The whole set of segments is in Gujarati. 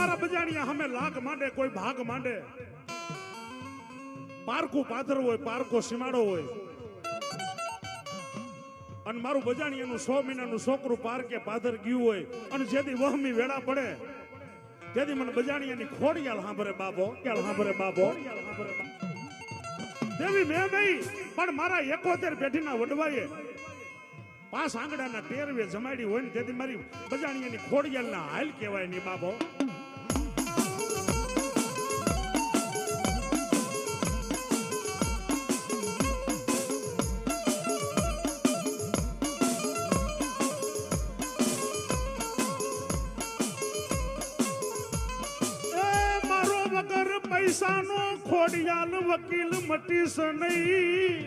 મારા બજાણિયા સામે લાગ માંડે, કોઈ ભાગ માંડે. પારકું પાથર હોય પારકો સીમાડો હોય. અને મારું બજાણિયાનું સો મહિનાનું છોકરું પારકે પાથર ગયું હોય અને જેથી વહમી વેળા પડે. તેથી મને બજાણિયાની ખોડિયાલ સાંભળે બાબો ક્યાલ સાંભળે બાબો દેવી, મેં નહીં, પણ મારા એકોતેર પેઢીના વડવાએ પાંચ આંગડાના ટેરવે જમાડી હોય ને તેથી મારી બજાણિયાની ખોડિયાલના હાલ કહેવાયની બાબો પૈસાનો ખોડિયાલ, વકીલ મટીશ નહીં.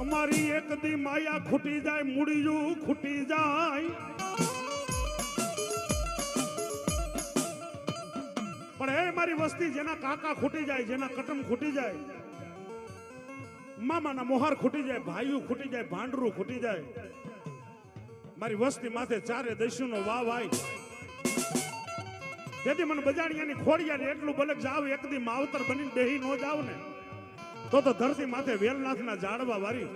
અમારી એક દી માયા ખૂટી જાય, મૂડીયું ખૂટી જાય. પણ એ મારી વસ્તી જેના કાકા ખૂટી જાય, જેના કટમ ખૂટી જાય. મામાના મોહાર ખૂટી જાય ભાઈઓ ખૂટી જાય, ભાંડરું ખૂટી જાય. મારી વસ્તી માથે ચારે દસ્યુનો વાવ આવી તેથી મને બજાણિયાની ખોડિયાને એટલું બલક જાવ એક દી માવતર બની દેહી નો જાવ ને. તો તો ધરતી માથે વેલનાથના જાડવા વારી.